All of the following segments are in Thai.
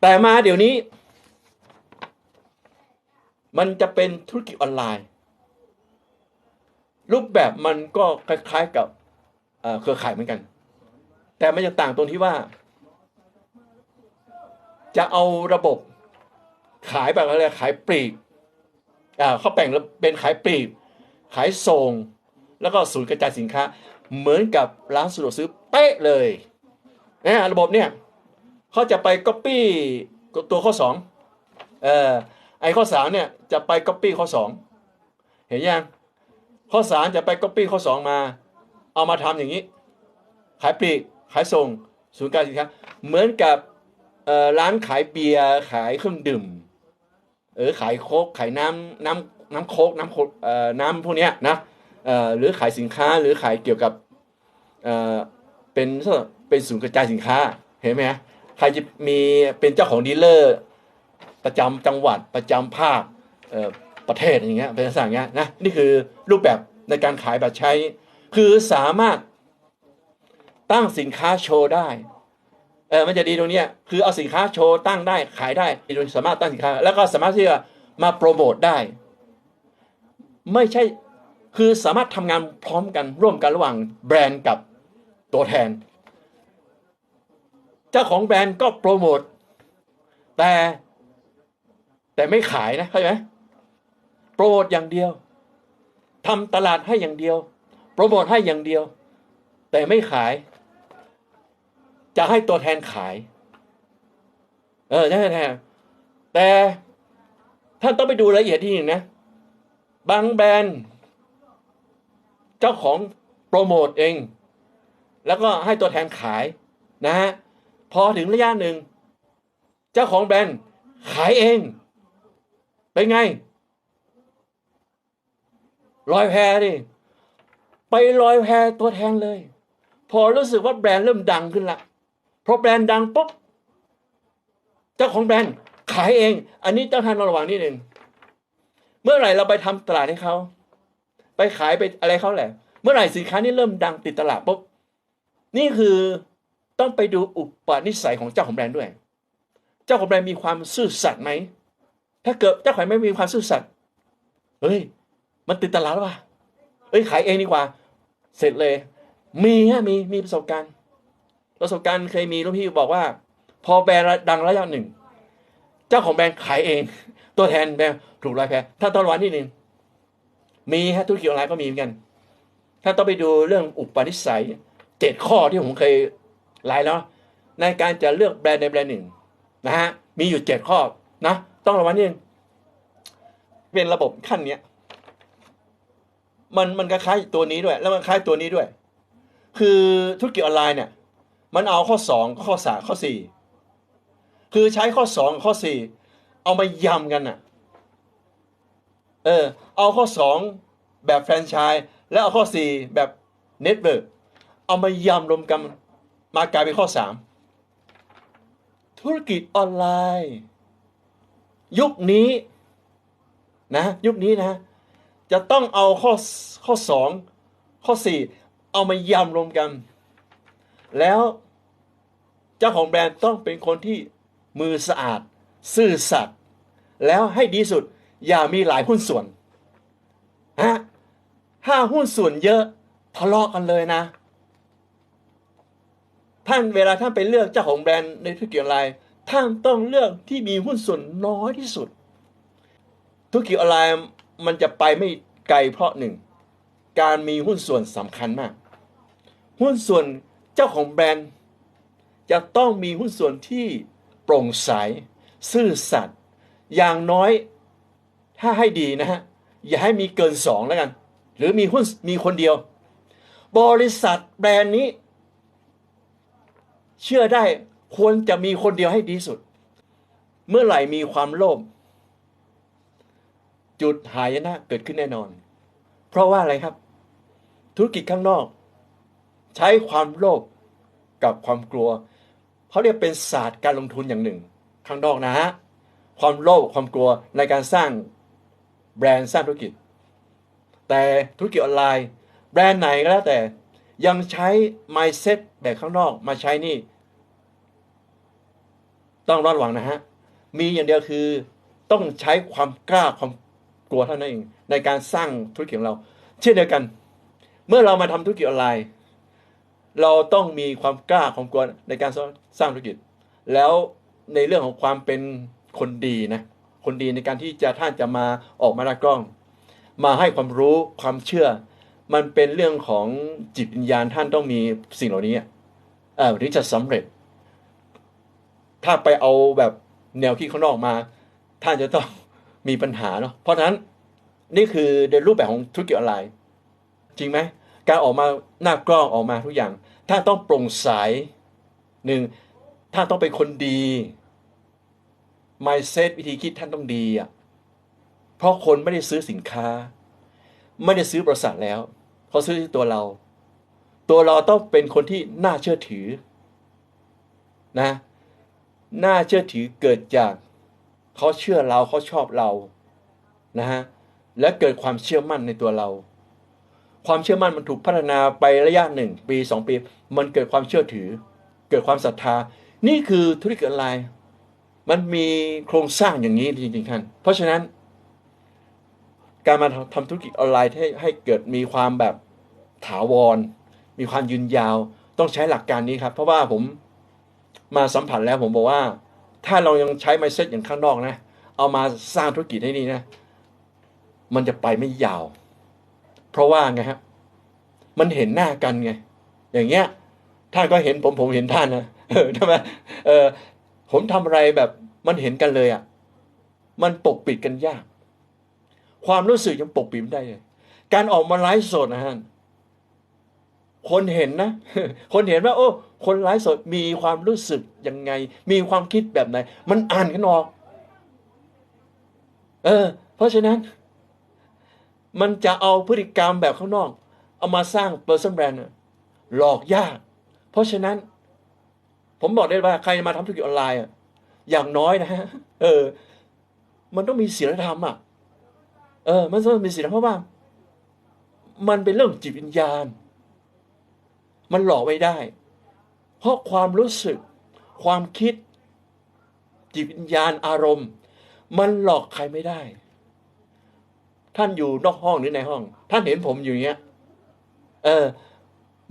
แต่มาเดี๋ยวนี้ มันจะเป็นธุรกิจออนไลน์ รูปแบบมันก็คล้ายๆกับเครือข่ายเหมือนกัน แต่มันจะต่างตรงที่ว่า จะเอาระบบขายแบบอะไรขายปลีกอ่าเขาแบ่งเป็นขายปลีก ขายส่ง แล้วก็ศูนย์กระจายสินค้า เหมือนกับร้านสะดวกซื้อเป๊ะเลยนะระบบเนี่ย เขาจะไปก๊อปปี้ตัวข้อสองเออไอข้อสามเนี่ยจะไปก๊อปปี้ข้อสองเห็นยังข้อสามจะไปก๊อปปี้ข้อสองมา เอามาทำอย่างนี้ ขายปลีกขายส่งศูนย์การสินค้าเหมือนกับร้านขายเบียร์ขายเครื่องดื่มเออขายโค้กขายน้ำน้ำน้ำโค้กน้ำโค้กน้ำพวกเนี้ยนะเอ่อหรือขายสินค้าหรือขายเกี่ยวกับเอ่อเป็นเป็นศูนย์กระจายสินค้าเห็นไหมฮะ ใครจะมีเป็นเจ้าของดีลเลอร์ ประจำจังหวัดประจำภาคประเทศอย่างเงี้ยเป็นลักษณะอย่างเงี้ยนะนี่คือรูปแบบในการขายแบบใช้ คือสามารถตั้งสินค้าโชว์ได้เออมันจะดีตรงเนี้ยคือเอาสินค้าโชว์ตั้งได้ขายได้โดยสามารถตั้งสินค้า แล้วก็สามารถที่จะมาโปรโมทได้ ไม่ใช่คือสามารถทำงานพร้อมกันร่วมกันระหว่างแบรนด์กับตัวแทน เจ้าของแบรนด์ก็โปรโมทแต่แต่ไม่ขายนะเข้าใจไหมโปรโมทอย่างเดียวทำตลาดให้อย่างเดียว โปรโมทให้อย่างเดียว แต่ไม่ขาย จะให้ตัวแทนขาย เออใช่แทนแต่ท่านต้องไปดูรายละเอียดที่หนึ่งนะ บางแบรนด์เจ้าของโปรโมทเอง แล้วก็ให้ตัวแทนขายนะฮะ พอถึงระยะหนึ่ง เจ้าของแบรนด์ขายเอง เป็นไงลอยแพดิไปลอยแพตัวแทนเลย พอรู้สึกว่าแบรนด์เริ่มดังขึ้นละพอแบรนด์ดังปุ๊บเจ้าของแบรนด์ขายเอง อันนี้ต้องทันระวังนิดหนึ่งเมื่อไหร่เราไปทำตลาดให้เขาไปขายไปอะไรเขาแหละ เมื่อไหร่สินค้านี้เริ่มดังติดตลาดปุ๊บนี่คือ ต้องไปดูอุปนิสัยของเจ้าของแบรนด์ด้วย เจ้าของแบรนด์มีความซื่อสัตย์ไหม ถ้าเกิดเจ้าของไม่มีความซื่อสัตย์ เฮ้ย มันติดตลาดแล้วว่ะเอ้ยขายเองดีกว่า เสร็จเลย มีฮะมีมีประสบการณ์ ประสบการณ์เคยมีรุ่นพี่บอกว่า พอแบรนด์ดังระยะหนึ่ง เจ้าของแบรนด์ขายเอง ตัวแทนแบรนด์ถูกรอยแพ้ถ้าตอนวันนิดนึงมีฮะธุรกิจออนไลน์ก็มีเหมือนกัน ถ้าต้องไปดูเรื่องอุปนิสัยเจ็ดข้อที่ผมเคย ไลน์แล้วในการจะเลือกแบรนด์ในแบรนด์หนึ่งนะฮะมีอยู่เจ็ดข้อนะต้องระวังนิดนึงเป็นระบบขั้นเนี้ยมันมันคล้ายตัวนี้ด้วย แล้วมันคล้ายตัวนี้ด้วย คือธุรกิจออนไลน์เนี่ย มันเอาข้อสองข้อสามข้อสี่คือใช้ข้อสองข้อสี่เอามายำกันน่ะ เออ เอาข้อสองแบบแฟรนไชส์แล้วเอาข้อสี่แบบเน็ตเวิร์กเอามายำรวมกัน มากลายเป็นข้อสามธุรกิจออนไลน์ ยุคนี้นะยุคนี้นะ จะต้องเอาข้อข้อสองข้อสี่เอามายำรวมกัน แล้วเจ้าของแบรนด์ต้องเป็นคนที่มือสะอาด ซื่อสัตย์แล้วให้ดีสุดอย่ามีหลายหุ้นส่วนฮะถ้าหุ้นส่วนเยอะทะเลาะกันเลยนะ ท่านเวลาท่านไปเลือกเจ้าของแบรนด์ในธุรกิจออนไลน์ท่านต้องเลือกที่มีหุ้นส่วนน้อยที่สุด ธุรกิจออนไลน์มันจะไปไม่ไกลเพราะหนึ่งการมีหุ้นส่วนสำคัญมาก หุ้นส่วนเจ้าของแบรนด์ จะต้องมีหุ้นส่วนที่โปร่งใสซื่อสัตย์อย่างน้อยถ้าให้ดีนะฮะอย่าให้มีเกินสองแล้วกัน หรือมีหุ้นมีคนเดียว บริษัทแบรนด์นี้ เชื่อได้ควรจะมีคนเดียวให้ดีสุด เมื่อไหร่มีความโลภจุดหายนะเกิดขึ้นแน่นอน เพราะว่าอะไรครับ ธุรกิจข้างนอก ใช้ความโลภกับความกลัวเขาเรียกเป็นศาสตร์การลงทุนอย่างหนึ่ง ข้างนอกนะฮะความโลภความกลัวในการสร้างแบรนด์สร้างธุรกิจ แต่ธุรกิจออนไลน์ แบรนด์ไหนก็แล้วแต่ ยังใช้ mindset แบบข้างนอกมาใช้นี่ ต้องระวังนะฮะ มีอย่างเดียวคือต้องใช้ความกล้าความกลัวเท่านั้นเองในการสร้างธุรกิจของเรา เช่นเดียวกัน เมื่อเรามาทำธุรกิจออนไลน์ เราต้องมีความกล้าความกลัวในการสร้างธุรกิจ แล้วในเรื่องของความเป็นคนดีนะคนดีในการที่จะท่านจะมาออกมาหน้ากล้อง มาให้ความรู้ความเชื่อ มันเป็นเรื่องของจิตวิญญาณท่านต้องมีสิ่งเหล่านี้อะเออถึงจะสำเร็จ ถ้าไปเอาแบบแนวคิดข้างนอกมา ท่านจะต้องมีปัญหาเนาะเพราะฉะนั้นนี่คือในรูปแบบของธุรกิจออนไลน์ จริงไหมการออกมาหน้ากล้องออกมาทุกอย่าง ท่านต้องโปร่งใสหนึ่งท่านต้องเป็นคนดี mindset วิธีคิดท่านต้องดีอะเพราะคนไม่ได้ซื้อสินค้า ไม่ได้ซื้อบริษัทแล้ว เขาซื้อที่ตัวเรา ตัวเราต้องเป็นคนที่น่าเชื่อถือนะน่าเชื่อถือเกิดจากเขาเชื่อเราเขาชอบเรานะฮะและเกิดความเชื่อมั่นในตัวเรา ความเชื่อมั่นมันถูกพัฒนาไประยะหนึ่งปีสองปี มันเกิดความเชื่อถือ เกิดความศรัทธา นี่คือธุรกิจออนไลน์มันมีโครงสร้างอย่างนี้จริงๆท่านเพราะฉะนั้น การมาทำธุรกิจออนไลน์ให้ให้เกิดมีความแบบถาวร มีความยืนยาว ต้องใช้หลักการนี้ครับ เพราะว่าผมมาสัมผัสแล้วผมบอกว่า ถ้าเรายังใช้ไมเซ็ตอย่างข้างนอกนะ เอามาสร้างธุรกิจให้นี่นะ มันจะไปไม่ยาว เพราะว่าไงฮะมันเห็นหน้ากันไง อย่างเงี้ยท่านก็เห็นผมผมเห็นท่านนะเออใช่ไหมเออผมทำอะไรแบบมันเห็นกันเลยอะ มันปกปิดกันยาก ความรู้สึกยังปกปิดไม่ได้เลยการออกมาไลฟ์สดนะฮะคนเห็นนะ คนเห็นว่า โอ้ คนไลฟ์สดมีความรู้สึกยังไง มีความคิดแบบไหน มันอ่านกันออก เออ เพราะฉะนั้น มันจะเอาพฤติกรรมแบบข้างนอก เอามาสร้าง person brand น่ะหลอกยาก เพราะฉะนั้น ผมบอกได้ว่าใครมาทำธุรกิจออนไลน์อะอย่างน้อยนะฮะ เออ มันต้องมีศีลธรรมอะ เออ มันต้องมีศีลธรรมเพราะว่า มันเป็นเรื่องจิตวิญญาณ มันหลอกไม่ได้ เพราะความรู้สึก ความคิด จิตวิญญาณอารมณ์ มันหลอกใครไม่ได้ ท่านอยู่นอกห้องหรือในห้อง ท่านเห็นผมอยู่เงี้ย เออ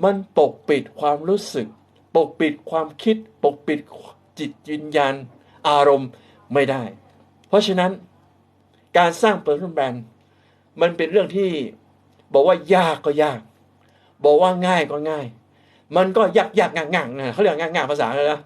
มันปกปิดความรู้สึก ปกปิดความคิด ปกปิดจิตวิญญาณอารมณ์ไม่ได้ เพราะฉะนั้น การสร้างเปิดแบรนด์มันเป็นเรื่องที่บอกว่ายากก็ยาก บอกว่าง่ายก็ง่าย มันก็ยากยากง่างง่างนะเขาเรียกง่างง่างภาษาเลยนะ